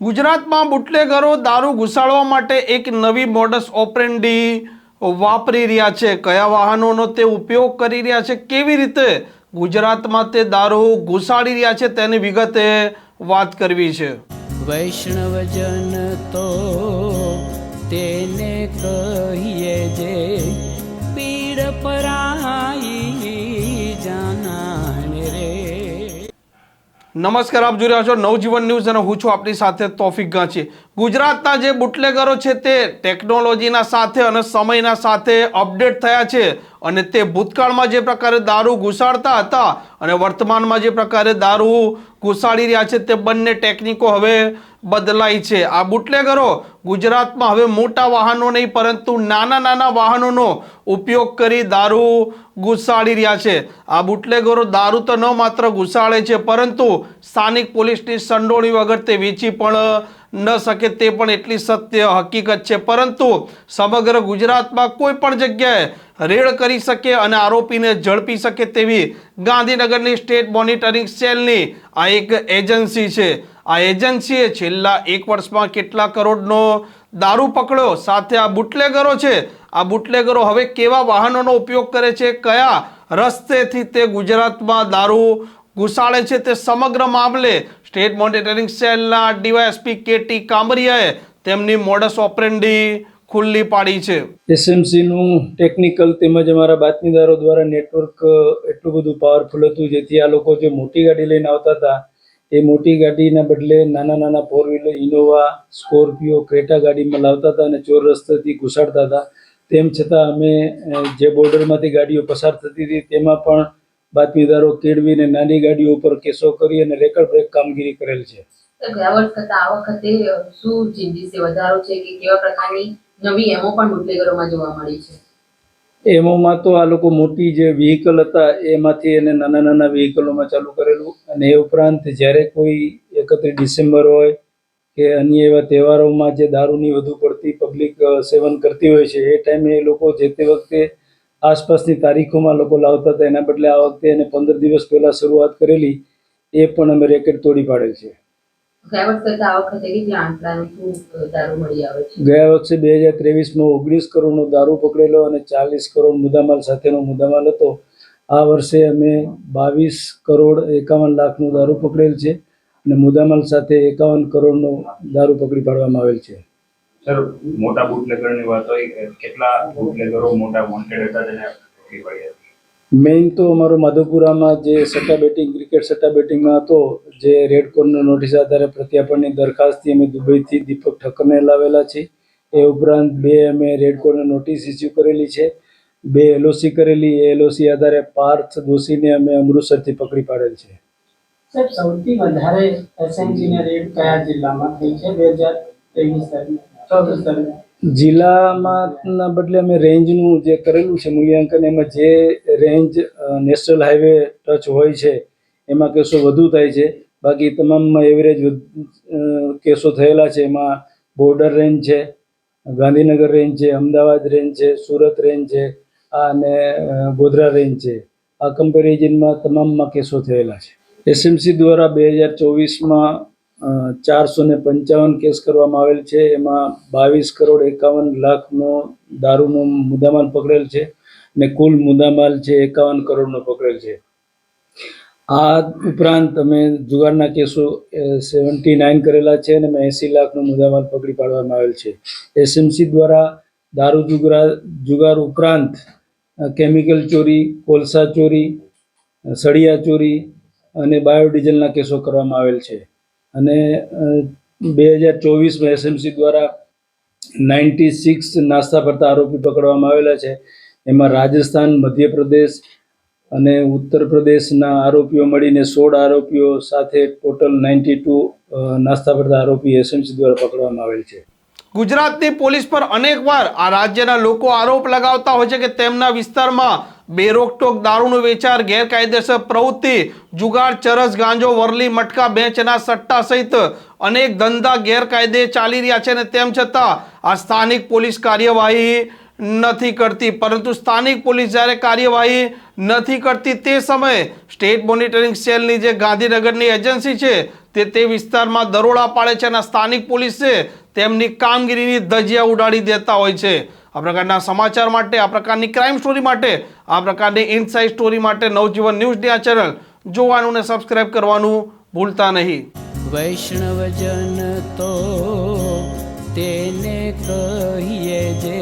ગુજરાતમાં બુટલેગરો દારૂ ઘુસાડવા માટે એક નવી મોડસ ઓપરેન્ડી વાપરી રહ્યા છે. કયા વાહનોનો તે ઉપયોગ કરી રહ્યા છે? કેવી રીતે ગુજરાતમાં તે દારૂ ઘુસાડી રહ્યા છે તેની વિગતે વાત કરવી છે. વૈષ્ણવજન તો તેને કહીએ નમસ્કાર, આપ જોઈ રહ્યા છો નવજીવન ન્યૂઝ અને હું છું આપણી સાથે તોફિક ગાંચી. ગુજરાતના જે બુટલેગરો છે તે ટેકનોલોજીના સાથે અને સમયના સાથે અપડેટ થયા છે અને તે ભૂતકાળમાં જે પ્રકારે દારૂ ઘુસાડતા હતા અને વર્તમાનમાં જે પ્રકારે દારૂ ઘુસાડી રહ્યા છે તે બંને ટેકનિકો હવે બદલાઈ છે. આ બુટલેગરો ગુજરાતમાં હવે મોટા વાહનો નહીં, પરંતુ નાના નાના વાહનોનો ઉપયોગ કરી દારૂ ઘુસાડી રહ્યા છે. આ બુટલેગરો દારૂ તો ન માત્ર ઘુસાડે છે, પરંતુ સ્થાનિક પોલીસની સંડોણી વગર તે વેચી પણ ન શકે તે પણ એટલી સત્ય હકીકત છે. પરંતુ સમગ્ર ગુજરાતમાં કોઈ પણ જગ્યાએ રેડ કરી શકે અને આરોપીને ઝડપી શકે તેવી ગાંધીનગરની સ્ટેટ મોનિટરિંગ સેલની આ એક એજન્સી છે. આ એજન્સીએ છેલ્લા એક વર્ષમાં કેટલા કરોડનો દારૂ પકડ્યો, સાથે આ બુટલેગરો છે. આ બુટલેગરો હવે કેવા વાહનોનો ઉપયોગ કરે છે, કયા રસ્તેથી તે ગુજરાતમાં દારૂ ઘુસાડે છે તે સમગ્ર મામલે સ્ટેટ મોનિટરિંગ સેલના ડીવાયએસપી કેટી કામરિયાએ તેમની મોડસ ઓપરેન્ડી ખુલ્લી પાડી છે. એસએમસીનું ટેકનિકલ તેમજ અમારા બાતમીદારો દ્વારા નેટવર્ક એટલું બધું પાવરફુલ હતું, જેથી આ લોકો જે મોટી ગાડી લઈને આવતા હતા, એ મોટી ગાડીના બદલે નાના નાના four wheeler Innova Scorpio Creta ગાડીમાં લાવતા હતા અને ચોર રસ્તેથી ઘુસાડતા હતા. તેમ છતાં અમે જે બોર્ડરમાંથી ગાડીઓ પસાર થતી હતી, તેમાં પણ બાતમીદારો કેળવીને નાની ગાડીઓ ઉપર કેસો કરી અને રેકડ બ્રેક કામગીરી કરેલ છે. ગયા વર્ષ કરતા આ વખતે શું ચેન્જીસ છે વધારો છે કે કેવા પ્રકારની નવી એમો પણ બુટલેગરોમાં જોવા મળી છે? એમોમાં તો આ લોકો મોટી જે વ્હીકલ હતા એમાંથી એને નાના નાના વ્હીકલોમાં ચાલુ કરેલું અને એ ઉપરાંત જ્યારે કોઈ એકત્રીસ ડિસેમ્બર હોય કે અન્ય એવા તહેવારોમાં જે દારૂની વધુ પડતી પબ્લિક સેવન કરતી હોય છે એ ટાઈમે એ લોકો જે તે વખતે આસપાસની તારીખોમાં લોકો લાવતા હતા. એના બદલે આ વખતે એને પંદર દિવસ પહેલાં શરૂઆત કરેલી એ પણ અમે રેકેટ તોડી પાડેલ છે. ગયા વખતે બે હજાર ત્રેવીસમાં ઓગણીસ કરોડનો દારૂ પકડેલો અને ચાલીસ કરોડ મુદ્દામાલ સાથેનો મુદ્દામાલ હતો. આ વર્ષે અમે બાવીસ કરોડ એકાવન લાખનો દારૂ પકડેલ છે અને મુદ્દામાલ સાથે એકાવન કરોડનો દારૂ પકડી પાડવામાં આવેલ છે. સર મોટા બુટલેગરની વાત હોય કેટલા બુટલેગરો મોટા વોન્ટેડ હતા તેને પકડી પડ્યા મેઇન તો અમારો માધવપુરામાં જે સટ્ટા બેટિંગ ક્રિકેટ સટ્ટા બેટિંગમાં હતો જે રેડ કોર્નર નોટિસ આધારે પ્રત્યાપણની દરખાસ્તથી અમે દુબઈથી દીપક ઠક્કરને લાવેલા છે એ ઉપરાંત બે અમે રેડ કોર્નર નોટિસ ઇસ્યુ કરેલી છે. બે એલઓસી કરેલી એ એલઓસી આધારે પાર્થ દોશીને અમે અમૃતસરથી પકડી પાડેલ છે. સાહેબ સૌથી વધારે એસએનજીને રેડ કયા જિલ્લામાં થઈ છે? બે હજાર ત્રેવીસ દરમિયાન જિલ્લામાં બદલે અમે રેન્જનું જે કરેલું છે મૂલ્યાંકન, એમાં જે રેન્જ નેશનલ હાઈવે ટચ હોય છે, એમાં કેસો વધુ થાય છે. બાકી તમામમાં એવરેજ કેસો થયેલા છે. એમાં બોર્ડર રેન્જ છે, ગાંધીનગર રેન્જ છે, અમદાવાદ રેન્જ છે, સુરત રેન્જ છે અને ગોધરા રેન્જ છે. આ કમ્પેરિઝનમાં તમામમાં કેસો થયેલા છે. એસએમસી દ્વારા બે હજાર ચોવીસમાં ચારસો ને પંચાવન કેસ કરવામાં આવેલ છે. એમાં બાવીસ કરોડ એકાવન લાખનો દારૂનો મુદ્દામાલ પકડેલ છે ને કુલ મુદ્દામાલ છે એકાવન કરોડનો પકડેલ છે. આ ઉપરાંત અમે જુગારના કેસો સેવન્ટી નાઇન કરેલા છે અને એંસી લાખનો મુદ્દામાલ પકડી પાડવામાં આવેલ છે. એસએમસી દ્વારા દારૂ જુગરા, જુગાર ઉપરાંત કેમિકલ ચોરી, કોલસા ચોરી સળિયા ચોરી અને બાયોડીઝલના કેસો કરવામાં આવેલ છે. અને બે હજાર ચોવીસમાં એસએમસી દ્વારા નાઇન્ટી સિક્સ નાસ્તા ફરતા આરોપી પકડવામાં આવેલા છે. એમાં રાજસ્થાન, મધ્યપ્રદેશ અને ઉત્તર પ્રદેશના આરોપીઓ મળીને સોળ આરોપીઓ સાથે ટોટલ નાઇન્ટી ટુ નાસ્તા ફરતા આરોપી એસએમસી દ્વારા પકડવામાં આવેલ છે. ગુજરાતની પોલીસ પર અનેકવાર આ રાજ્યના લોકો આરોપ લગાવતા હોય છે કે તેમના વિસ્તારમાં બેરોકટોક દારૂનું વેચાણ, ગેરકાયદેસર પ્રવૃત્તિ, જુગાર, ચરસ, ગાંજો, વરલી, મટકા બેંચના સટ્ટા સહિત અનેક ધંધા ગેરકાયદે ચાલી રહ્યા છે અને તેમ છતાં આ સ્થાનિક પોલીસ કાર્યવાહી નથી કરતી. પરંતુ સ્થાનિક પોલીસ જ્યારે કાર્યવાહી નથી કરતી તે સમયે સ્ટેટ મોનિટરિંગ સેલની જે ગાંધીનગરની એજન્સી છે તે તે વિસ્તારમાં દરોડા પાડે છે અને સ્થાનિક પોલીસ તેમની કામગીરીની ધજિયા ઉડાડી દેતા હોય છે. આ પ્રકારના સમાચાર માટે, આ પ્રકારની ક્રાઇમ સ્ટોરી માટે, આ પ્રકારની ઇનસાઇડ સ્ટોરી માટે નવજીવન ન્યૂઝની આ ચેનલ જોવાનું અને સબસ્ક્રાઇબ કરવાનું ભૂલતા નહીં. વૈષ્ણવજન તો તેને કહીએ જે